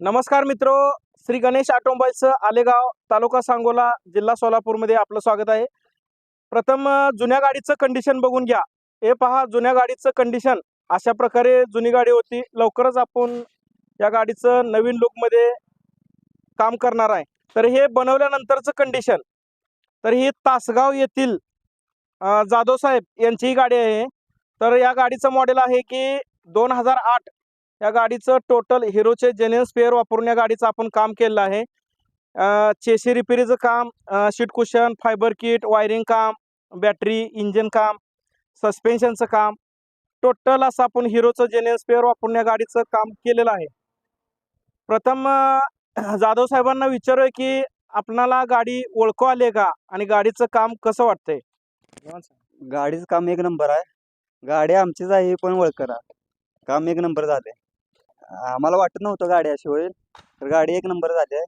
नमस्कार मित्रो श्री गणेश ऑटोमोबाईल्सचं आलेगाव तालुका सांगोला जिल्हा सोलापूरमध्ये आपलं स्वागत आहे. प्रथम जुन्या गाडीचं कंडिशन बघून घ्या. हे पहा जुन्या गाडीचं कंडिशन अशा प्रकारे जुनी गाडी होती. लवकरच आपण या गाडीचं नवीन लुकमध्ये काम करणार आहे. तर हे बनवल्यानंतरचं कंडिशन तर ही तासगाव येथील जाधव साहेब यांचीही गाडी आहे. तर या गाडीचं मॉडेल आहे की दोन हजार आठ या गाडीचं टोटल हिरोचे जेन्युन स्पेअर वापरून या गाडीचं आपण काम केलेलं आहे. चेशी चेसी रिपेरीचं काम seat cushion fibre kit wiring काम बॅटरी इंजिन काम सस्पेन्शनचं काम. टोटल असं आपण हिरोचं जेन्युन स्पेअर वापरून या गाडीचं काम केलेलं आहे. प्रथम जाधव साहेबांना विचारूया की आपणाला गाडी ओळखू आली का? आणि गाडीचं काम कसं वाटतंय? गाडीचं काम एक नंबर आहे. गाडी आमचीच आहे पण ओळखरा काम एक नंबर झाले आम्हाला वाटत नव्हतं गाडी अशी होईल. तर गाडी एक नंबर झाली आहे.